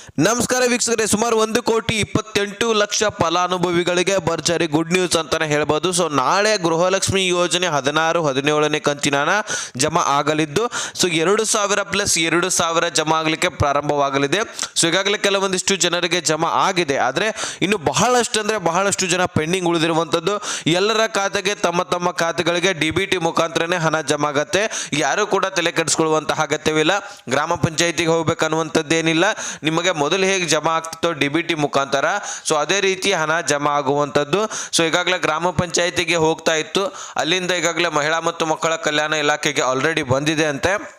ನಮಸ್ಕಾರ ವೀಕ್ಷಕರೇ, ಸುಮಾರು ಒಂದು ಕೋಟಿ ಇಪ್ಪತ್ತೆಂಟು ಲಕ್ಷ ಫಲಾನುಭವಿಗಳಿಗೆ ಭರ್ಜರಿ ಗುಡ್ ನ್ಯೂಸ್ ಅಂತಾನೆ ಹೇಳ್ಬೋದು. ಸೊ ನಾಳೆ ಗೃಹಲಕ್ಷ್ಮಿ ಯೋಜನೆ ಹದಿನಾರು, ಹದಿನೇಳನೇ ಕಂತಿನ ಜಮಾ ಆಗಲಿದ್ದು ಸೊ ಎರಡು ಸಾವಿರ ಪ್ಲಸ್ ಎರಡು ಸಾವಿರ ಜಮಾ ಆಗಲಿಕ್ಕೆ ಪ್ರಾರಂಭವಾಗಲಿದೆ. ಸೊ ಈಗಾಗಲೇ ಕೆಲವೊಂದಿಷ್ಟು ಜನರಿಗೆ ಜಮಾ ಆಗಿದೆ. ಆದರೆ, ಇನ್ನು ಬಹಳಷ್ಟು ಅಂದರೆ ಬಹಳಷ್ಟು ಜನ ಪೆಂಡಿಂಗ್ ಉಳಿದಿರುವಂಥದ್ದು ಎಲ್ಲರ ಖಾತೆಗೆ ತಮ್ಮ ತಮ್ಮ ಖಾತೆಗಳಿಗೆ ಡಿ ಬಿ ಟಿ ಮುಖಾಂತರನೇ ಹಣ ಜಮಾ ಆಗತ್ತೆ. ಯಾರು ಕೂಡ ತಲೆ ಕೆಡಿಸ್ಕೊಳ್ಳುವಂತಹ ಅಗತ್ಯವಿಲ್ಲ. ಗ್ರಾಮ ಪಂಚಾಯಿತಿಗೆ ಹೋಗ್ಬೇಕನ್ನುವಂಥದ್ದೇನಿಲ್ಲ ನಿಮಗೆ ಮೊದಲು ಹೇಗೆ ಜಮಾ ಆಗ್ತಿತ್ತು ಡಿ ಬಿ ಟಿ ಮುಖಾಂತರ. ಸೊ ಅದೇ ರೀತಿ ಹಣ ಜಮಾ ಆಗುವಂಥದ್ದು. ಸೊ ಈಗಾಗಲೇ ಗ್ರಾಮ ಪಂಚಾಯಿತಿಗೆ ಹೋಗ್ತಾ ಇತ್ತು. ಅಲ್ಲಿಂದ ಈಗಾಗಲೇ ಮಹಿಳಾ ಮತ್ತು ಮಕ್ಕಳ ಕಲ್ಯಾಣ ಇಲಾಖೆಗೆ ಆಲ್ರೆಡಿ ಬಂದಿದೆ ಅಂತೆ.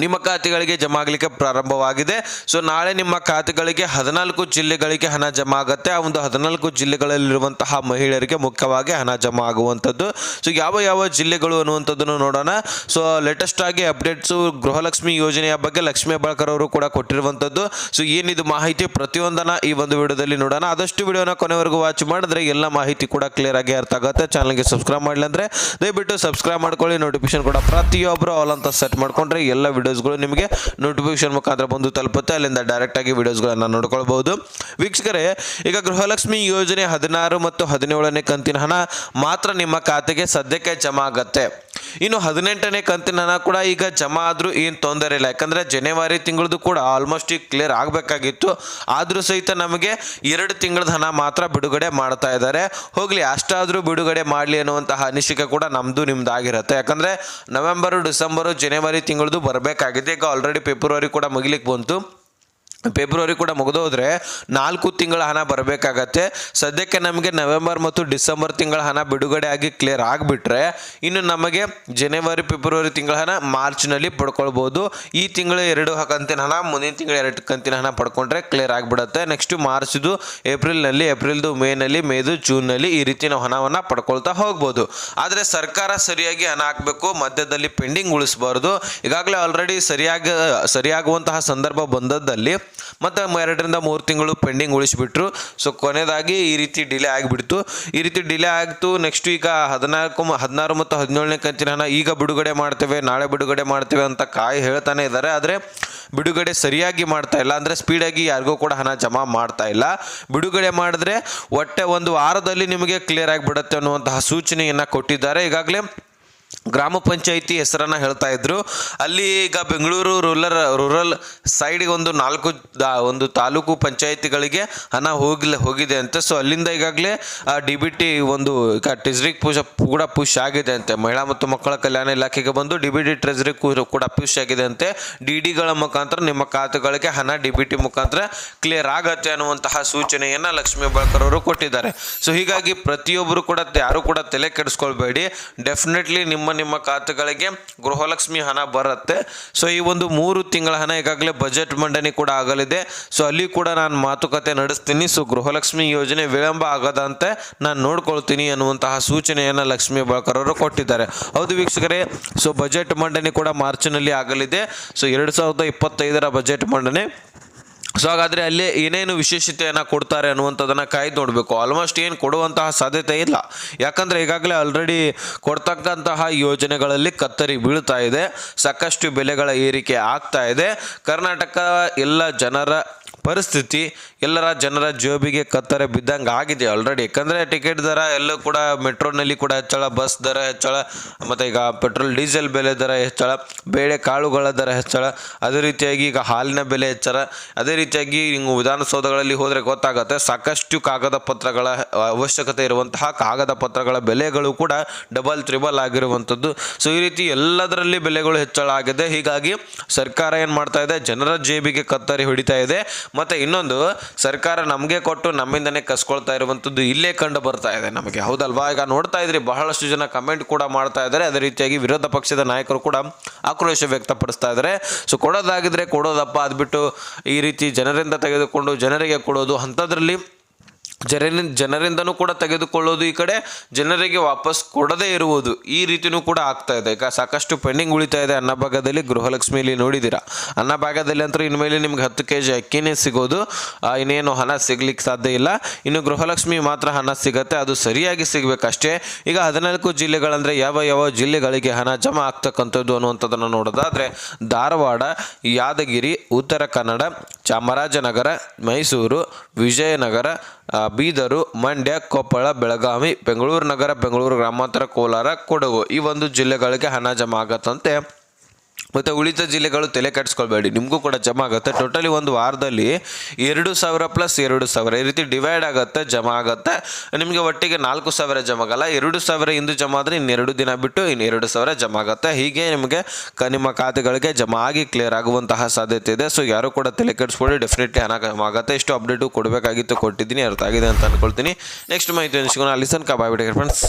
ನಿಮ್ಮ ಖಾತೆಗಳಿಗೆ ಜಮಾ ಆಗಲಿಕ್ಕೆ ಪ್ರಾರಂಭವಾಗಿದೆ. ಸೊ ನಾಳೆ ನಿಮ್ಮ ಖಾತೆಗಳಿಗೆ ಹದಿನಾಲ್ಕು ಜಿಲ್ಲೆಗಳಿಗೆ ಹಣ ಜಮಾ ಆಗುತ್ತೆ. ಆ ಒಂದು ಹದಿನಾಲ್ಕು ಜಿಲ್ಲೆಗಳಲ್ಲಿರುವಂತಹ ಮಹಿಳೆಯರಿಗೆ ಮುಖ್ಯವಾಗಿ ಹಣ ಜಮಾ ಆಗುವಂಥದ್ದು. ಸೊ ಯಾವ ಯಾವ ಜಿಲ್ಲೆಗಳು ಅನ್ನುವಂಥದ್ದನ್ನು ನೋಡೋಣ. ಸೊ ಲೇಟೆಸ್ಟ್ ಆಗಿ ಅಪ್ಡೇಟ್ಸು ಗೃಹಲಕ್ಷ್ಮಿ ಯೋಜನೆಯ ಬಗ್ಗೆ ಲಕ್ಷ್ಮೀ ಬಳಕರ್ ಅವರು ಕೂಡ ಕೊಟ್ಟಿರುವಂಥದ್ದು. ಸೊ ಏನಿದು ಮಾಹಿತಿ ಪ್ರತಿಯೊಂದನ್ನ ಈ ಒಂದು ವಿಡಿಯೋದಲ್ಲಿ ನೋಡೋಣ. ಆದಷ್ಟು ವಿಡಿಯೋನ ಕೊನೆವರೆಗೂ ವಾಚ್ ಮಾಡಿದ್ರೆ ಎಲ್ಲ ಮಾಹಿತಿ ಕೂಡ ಕ್ಲಿಯರ್ ಆಗಿ ಅರ್ಥ ಆಗುತ್ತೆ. ಚಾನಲ್ಗೆ ಸಬ್ಸ್ಕ್ರೈಬ್ ಮಾಡಲಿ ಅಂದರೆ ದಯವಿಟ್ಟು ಸಬ್ಸ್ಕ್ರೈಬ್ ಮಾಡ್ಕೊಳ್ಳಿ. ನೋಟಿಫಿಕೇಶನ್ ಕೂಡ ಪ್ರತಿಯೊಬ್ಬರು ಆಲ್ ಅಂತ ಸೆಟ್ ಮಾಡಿಕೊಂಡ್ರೆ ಎಲ್ಲ ವಿಡಿಯೋಸ್ಗಳು ನಿಮಗೆ ನೋಟಿಫಿಕೇಶನ್ ಮುಖಾಂತರ ಬಂದು ತಲುಪುತ್ತೆ. ಅಲ್ಲಿಂದ ಡೈರೆಕ್ಟಾಗಿ ವಿಡಿಯೋಸ್ಗಳನ್ನು ನೋಡ್ಕೊಳ್ಬಹುದು. ವೀಕ್ಷಕರೇ, ಈಗ ಗೃಹಲಕ್ಷ್ಮಿ ಯೋಜನೆ ಹದಿನಾರು ಮತ್ತು ಹದಿನೇಳನೇ ಕಂತಿನ ಹಣ ಮಾತ್ರ ನಿಮ್ಮ ಖಾತೆಗೆ ಸದ್ಯಕ್ಕೆ ಜಮಾ ಆಗತ್ತೆ. ಇನ್ನು ಹದಿನೆಂಟನೇ ಕಂತಿನ ಕೂಡ ಈಗ ಜಮಾ ಆದರೂ ಏನು ತೊಂದರೆ ಇಲ್ಲ. ಯಾಕಂದರೆ ಜನವರಿ ತಿಂಗಳದ್ದು ಕೂಡ ಆಲ್ಮೋಸ್ಟ್ ಈಗ ಕ್ಲಿಯರ್ ಆಗಬೇಕಾಗಿತ್ತು. ಆದರೂ ಸಹಿತ ನಮಗೆ ಎರಡು ತಿಂಗಳದ ಹಣ ಮಾತ್ರ ಬಿಡುಗಡೆ ಮಾಡ್ತಾ ಇದ್ದಾರೆ. ಹೋಗಲಿ, ಅಷ್ಟಾದರೂ ಬಿಡುಗಡೆ ಮಾಡಲಿ ಅನ್ನುವಂತಹ ಅನಿಸಿಕೆ ಕೂಡ ನಮ್ಮದು ನಿಮ್ಮದು ಆಗಿರುತ್ತೆ. ಯಾಕಂದರೆ ನವೆಂಬರು ಡಿಸೆಂಬರು ಜನವರಿ ತಿಂಗಳದ್ದು ಬರಬೇಕಾಗಿದೆ. ಈಗ ಆಲ್ರೆಡಿ ಫೆಬ್ರವರಿ ಕೂಡ ಮುಗಿಲಿಕ್ಕೆ ಬಂತು. ಫೆಬ್ರವರಿ ಕೂಡ ಮುಗಿದೋದ್ರೆ ನಾಲ್ಕು ತಿಂಗಳ ಹಣ ಬರಬೇಕಾಗತ್ತೆ. ಸದ್ಯಕ್ಕೆ ನಮಗೆ ನವೆಂಬರ್ ಮತ್ತು ಡಿಸೆಂಬರ್ ತಿಂಗಳ ಹಣ ಬಿಡುಗಡೆ ಆಗಿ ಕ್ಲಿಯರ್ ಆಗಿಬಿಟ್ರೆ ಇನ್ನು ನಮಗೆ ಜನವರಿ ಫೆಬ್ರವರಿ ತಿಂಗಳ ಹಣ ಮಾರ್ಚ್ನಲ್ಲಿ ಪಡ್ಕೊಳ್ಬೋದು. ಈ ತಿಂಗಳ ಎರಡು ಕಂತಿನ ಹಣ, ಮುಂದಿನ ತಿಂಗಳ ಎರಡು ಕಂತಿನ ಹಣ ಪಡ್ಕೊಂಡ್ರೆ ಕ್ಲಿಯರ್ ಆಗಿಬಿಡುತ್ತೆ. ನೆಕ್ಸ್ಟ್ ಮಾರ್ಚ್ದು ಏಪ್ರಿಲ್ನಲ್ಲಿ ಏಪ್ರಿಲ್ದು ಮೇನಲ್ಲಿ ಮೇದು ಜೂನ್ನಲ್ಲಿ ಈ ರೀತಿ ನಾವು ಹಣವನ್ನು ಪಡ್ಕೊಳ್ತಾ ಹೋಗ್ಬೋದು. ಆದರೆ ಸರ್ಕಾರ ಸರಿಯಾಗಿ ಹಣ ಹಾಕಬೇಕು, ಮಧ್ಯದಲ್ಲಿ ಪೆಂಡಿಂಗ್ ಉಳಿಸಬಾರ್ದು. ಈಗಾಗಲೇ ಆಲ್ರೆಡಿ ಸರಿಯಾಗಿ, ಸರಿಯಾಗುವಂತಹ ಸಂದರ್ಭ ಬಂದದ್ದಲ್ಲಿ ಮತ್ತು ಎರಡರಿಂದ ಮೂರು ತಿಂಗಳು ಪೆಂಡಿಂಗ್ ಉಳಿಸಿಬಿಟ್ರು. ಸೊ ಕೊನೆಯದಾಗಿ ಈ ರೀತಿ ಡಿಲೇ ಆಗಿಬಿಡ್ತು. ಈ ರೀತಿ ಡಿಲೇ ಆಗ್ತು. ನೆಕ್ಸ್ಟ್ ಈಗ ಹದಿನಾಲ್ಕು ಹದಿನಾರು ಮತ್ತು ಹದಿನೇಳನೇ ಕಂತಿನ ಹಣ ಈಗ ಬಿಡುಗಡೆ ಮಾಡ್ತೇವೆ, ನಾಳೆ ಬಿಡುಗಡೆ ಮಾಡ್ತೇವೆ ಅಂತ ಕಾಯಿ ಹೇಳ್ತಾನೆ ಇದ್ದಾರೆ ಆದರೆ ಬಿಡುಗಡೆ ಸರಿಯಾಗಿ ಮಾಡ್ತಾ ಇಲ್ಲ. ಅಂದರೆ ಸ್ಪೀಡಾಗಿ ಯಾರಿಗೂ ಕೂಡ ಹಣ ಜಮಾ ಮಾಡ್ತಾ ಇಲ್ಲ. ಬಿಡುಗಡೆ ಮಾಡಿದ್ರೆ ಒಟ್ಟೆ ಒಂದು ವಾರದಲ್ಲಿ ನಿಮಗೆ ಕ್ಲಿಯರ್ ಆಗಿಬಿಡುತ್ತೆ ಅನ್ನುವಂತಹ ಸೂಚನೆಯನ್ನು ಕೊಟ್ಟಿದ್ದಾರೆ. ಈಗಾಗಲೇ ಗ್ರಾಮ ಪಂಚಾಯಿತಿ ಹೆಸರನ್ನ ಹೇಳ್ತಾ ಇದ್ರು. ಅಲ್ಲಿ ಈಗ ಬೆಂಗಳೂರು ರೂರಲ್ ರೂರಲ್ ಸೈಡ್ಗೆ ಒಂದು ನಾಲ್ಕು ದಾ- ಒಂದು ತಾಲೂಕು ಪಂಚಾಯಿತಿಗಳಿಗೆ ಹಣ ಹೋಗ್ಲಿ ಹೋಗಿದೆ ಅಂತೆ. ಸೊ ಅಲ್ಲಿಂದ ಈಗಾಗಲೇ ಡಿ ಬಿ ಟಿ ಒಂದು, ಈಗ ಟ್ರೆಜರಿ ಪುಷ್, ಕೂಡ ಪುಷ್ ಆಗಿದೆ ಅಂತೆ. ಮಹಿಳಾ ಮತ್ತು ಮಕ್ಕಳ ಕಲ್ಯಾಣ ಇಲಾಖೆಗೆ ಬಂದು ಡಿ ಬಿ ಟಿ ಟ್ರೆಜರಿ ಕೂಡ ಪುಷ್ ಆಗಿದೆ ಅಂತೆ. ಡಿ ಡಿಗಳ ಮುಖಾಂತರ, ನಿಮ್ಮ ಖಾತೆಗಳಿಗೆ ಹಣ ಡಿ ಬಿ ಟಿ ಮುಖಾಂತರ ಕ್ಲಿಯರ್ ಆಗತ್ತೆ ಅನ್ನುವಂತಹ ಸೂಚನೆಯನ್ನು ಲಕ್ಷ್ಮೀ ಬಳಕರ್ ಅವರು ಕೊಟ್ಟಿದ್ದಾರೆ. ಸೊ ಹೀಗಾಗಿ ಪ್ರತಿಯೊಬ್ಬರು ಕೂಡ, ಯಾರು ಕೂಡ ತಲೆ ಕೆಡಿಸ್ಕೊಳ್ಬೇಡಿ. ಡೆಫಿನೆಟ್ಲಿ ನಿಮ್ಮ ನಿಮ್ಮ ಖಾತೆಗಳಿಗೆ ಗೃಹಲಕ್ಷ್ಮಿ ಹಣ ಬರುತ್ತೆ. ಸೊ ಈ ಒಂದು ಮೂರು ತಿಂಗಳ ಹಣ ಈಗಾಗಲೇ ಬಜೆಟ್ ಮಂಡನೆ ಕೂಡ ಆಗಲಿದೆ. ಸೊ ಅಲ್ಲಿ ಕೂಡ ನಾನು ಮಾತುಕತೆ ನಡೆಸ್ತೀನಿ. ಸೊ ಗೃಹಲಕ್ಷ್ಮಿ ಯೋಜನೆ ವಿಳಂಬ ಆಗದಂತೆ ನಾನು ನೋಡ್ಕೊಳ್ತೀನಿ ಅನ್ನುವಂತಹ ಸೂಚನೆಯನ್ನು ಲಕ್ಷ್ಮೀ ಅವರು ಕೊಟ್ಟಿದ್ದಾರೆ. ಹೌದು ವೀಕ್ಷಕರೇ ಸೊ ಬಜೆಟ್ ಮಂಡನೆ ಕೂಡ ಮಾರ್ಚ್ನಲ್ಲಿ ಆಗಲಿದೆ. ಸೊ ಎರಡು ಸಾವಿರದ ಇಪ್ಪತ್ತೈದರ ಬಜೆಟ್ ಮಂಡನೆ ಸೊ ಹಾಗಾದರೆ ಅಲ್ಲಿ ಏನೇನು ವಿಶೇಷತೆಯನ್ನು ಕೊಡ್ತಾರೆ ಅನ್ನುವಂಥದ್ದನ್ನು ಕಾಯ್ದು ನೋಡಬೇಕು. ಆಲ್ಮೋಸ್ಟ್ ಏನು ಕೊಡುವಂತಹ ಸಾಧ್ಯತೆ ಇಲ್ಲ. ಯಾಕಂದರೆ ಈಗಾಗಲೇ ಆಲ್ರೆಡಿ ಕೊಡ್ತಕ್ಕಂತಹ ಯೋಜನೆಗಳಲ್ಲಿ ಕತ್ತರಿ ಬೀಳ್ತಾ ಇದೆ. ಸಾಕಷ್ಟು ಬೆಲೆಗಳ ಏರಿಕೆ ಆಗ್ತಾ ಇದೆ. ಕರ್ನಾಟಕ ಎಲ್ಲ ಜನರ ಪರಿಸ್ಥಿತಿ ಎಲ್ಲರ ಜನರ ಜೋಬಿಗೆ ಕತ್ತರೆ ಬಿದ್ದಂಗೆ ಆಗಿದೆ ಆಲ್ರೆಡಿ ಯಾಕಂದರೆ ಟಿಕೆಟ್ ದರ ಎಲ್ಲೂ ಕೂಡ ಮೆಟ್ರೋನಲ್ಲಿ ಕೂಡ ಹೆಚ್ಚಳ ಬಸ್ ದರ ಹೆಚ್ಚಳ, ಮತ್ತು ಈಗ ಪೆಟ್ರೋಲ್ ಡೀಸೆಲ್ ಬೆಲೆ ದರ ಹೆಚ್ಚಳ, ಬೇಳೆ ಕಾಳುಗಳ ದರ ಹೆಚ್ಚಳ. ಅದೇ ರೀತಿಯಾಗಿ ಈಗ ಹಾಲಿನ ಬೆಲೆ ಹೆಚ್ಚಳ. ಅದೇ ರೀತಿಯಾಗಿ ನೀವು ವಿಧಾನಸೌಧಗಳಲ್ಲಿ ಹೋದರೆ ಗೊತ್ತಾಗುತ್ತೆ, ಸಾಕಷ್ಟು ಕಾಗದ ಪತ್ರಗಳ ಅವಶ್ಯಕತೆ ಇರುವಂತಹ ಕಾಗದ ಪತ್ರಗಳ ಬೆಲೆಗಳು ಕೂಡ ಡಬಲ್ ತ್ರಿಬಲ್ ಆಗಿರುವಂಥದ್ದು. ಸೊ ಈ ರೀತಿ ಎಲ್ಲದರಲ್ಲಿ ಬೆಲೆಗಳು ಹೆಚ್ಚಳ ಆಗಿದೆ. ಹೀಗಾಗಿ ಸರ್ಕಾರ ಏನು ಮಾಡ್ತಾ ಇದೆ, ಜನರ ಜೇಬಿಗೆ ಕತ್ತರಿ ಹೊಡಿತಾ ಇದೆ. ಮತ್ತು ಇನ್ನೊಂದು, ಸರ್ಕಾರ ನಮಗೆ ಕೊಟ್ಟು ನಮ್ಮಿಂದನೇ ಕಸ್ಕೊಳ್ತಾ ಇರುವಂಥದ್ದು ಇಲ್ಲೇ ಕಂಡು ಬರ್ತಾ ಇದೆ ನಮಗೆ. ಹೌದಲ್ವಾ? ಈಗ ನೋಡ್ತಾ ಇದ್ರಿ, ಬಹಳಷ್ಟು ಜನ ಕಮೆಂಟ್ ಕೂಡ ಮಾಡ್ತಾ ಇದ್ದಾರೆ. ಅದೇ ರೀತಿಯಾಗಿ ವಿರೋಧ ಪಕ್ಷದ ನಾಯಕರು ಕೂಡ ಆಕ್ರೋಶ ವ್ಯಕ್ತಪಡಿಸ್ತಾ ಇದ್ದಾರೆ. ಸೊ ಕೊಡೋದಾಗಿದ್ರೆ ಕೊಡೋದಪ್ಪ. ಅದ್ಬಿಟ್ಟು ಈ ರೀತಿ ಜನರಿಂದ ತೆಗೆದುಕೊಂಡು ಜನರಿಗೆ ಕೊಡೋದು, ಅಂಥದ್ರಲ್ಲಿ ಜನರಿಂದ ಜನರಿಂದನೂ ಕೂಡ ತೆಗೆದುಕೊಳ್ಳೋದು ಈ ಕಡೆ. ಜನರಿಗೆ ವಾಪಸ್ ಕೊಡದೇ ಇರುವುದು ಈ ರೀತಿಯೂ ಕೂಡ ಆಗ್ತಾ ಇದೆ. ಈಗ ಸಾಕಷ್ಟು ಪೆಂಡಿಂಗ್ ಉಳಿತಾ ಇದೆ. ಅನ್ನಭಾಗದಲ್ಲಿ ಗೃಹಲಕ್ಷ್ಮಿಯಲ್ಲಿ ನೋಡಿದ್ದೀರಾ? ಅನ್ನಭಾಗದಲ್ಲಿ ಅಂತೂ ಇನ್ಮೇಲೆ ನಿಮ್ಗೆ ಹತ್ತು ಕೆ ಜಿ ಅಕ್ಕಿನೇ ಸಿಗೋದು. ಇನ್ನೇನು ಹಣ ಸಿಗ್ಲಿಕ್ಕೆ ಸಾಧ್ಯ ಇಲ್ಲ. ಇನ್ನು ಗೃಹಲಕ್ಷ್ಮಿ ಮಾತ್ರ ಹಣ ಸಿಗತ್ತೆ. ಅದು ಸರಿಯಾಗಿ ಸಿಗಬೇಕಷ್ಟೇ. ಈಗ ಹದಿನಾಲ್ಕು ಜಿಲ್ಲೆಗಳಂದರೆ ಯಾವ ಯಾವ ಜಿಲ್ಲೆಗಳಿಗೆ ಹಣ ಜಮಾ ಆಗ್ತಕ್ಕಂಥದ್ದು ಅನ್ನುವಂಥದ್ದನ್ನು ನೋಡೋದಾದರೆ ಧಾರವಾಡ, ಯಾದಗಿರಿ, ಉತ್ತರ ಕನ್ನಡ, ಚಾಮರಾಜನಗರ, ಮೈಸೂರು, ವಿಜಯನಗರ ಬೀದರು, ಮಂಡ್ಯ, ಕೊಪ್ಪಳ, ಬೆಳಗಾವಿ, ಬೆಂಗಳೂರು ನಗರ, ಬೆಂಗಳೂರು ಗ್ರಾಮಾಂತರ, ಕೋಲಾರ, ಕೊಡಗು ಈ ಒಂದು ಜಿಲ್ಲೆಗಳಿಗೆ ಹಣ ಜಮಾ ಆಗತ್ತಂತೆ. ಮತ್ತು ಉಳಿದ ಜಿಲ್ಲೆಗಳು ತಲೆ ಕೆಡಿಸ್ಕೊಳ್ಬೇಡಿ. ನಿಮಗೂ ಕೂಡ ಜಮಾ ಆಗುತ್ತೆ. ಟೋಟಲಿ ಒಂದು ವಾರದಲ್ಲಿ ಎರಡು ಸಾವಿರ ಪ್ಲಸ್ ಎರಡು ಸಾವಿರ ಈ ರೀತಿ ಡಿವೈಡ್ ಆಗುತ್ತೆ, ಜಮಾ ಆಗುತ್ತೆ. ನಿಮಗೆ ಒಟ್ಟಿಗೆ ನಾಲ್ಕು ಸಾವಿರ ಜಮಾ ಆಗಲ್ಲ. ಎರಡು ಸಾವಿರ ಇಂದು ಜಮಾ ಆದರೆ ಇನ್ನೆರಡು ದಿನ ಬಿಟ್ಟು ಇನ್ನು ಎರಡು ಸಾವಿರ ಜಮಾ ಆಗುತ್ತೆ. ಹೀಗೆ ನಿಮಗೆ ಕ ನಿಮ್ಮ ಖಾತೆಗಳಿಗೆ ಜಮಾ ಆಗಿ ಕ್ಲಿಯರ್ ಆಗುವಂತಹ ಸಾಧ್ಯತೆ ಇದೆ. ಸೊ ಯಾರು ಕೂಡ ತಲೆ ಕೆಡಿಸ್ಕೊಳ್ಳಿ ಡೆಫಿನೆಟ್ಲಿ ಹಣ ಜಮಾ ಆಗುತ್ತೆ. ಇಷ್ಟು ಅಪ್ಡೇಟು ಕೊಡಬೇಕಾಗಿತ್ತು, ಕೊಟ್ಟಿದ್ದೀನಿ, ಅರ್ಥ ಆಗಿದೆ ಅಂತ ಅಂದ್ಕೊಳ್ತೀನಿ ನೆಕ್ಸ್ಟ್ ಮಾಹಿತಿ ತನಕ ಬಾಯ್ ಬಿಡಿ ಫ್ರೆಂಡ್ಸ್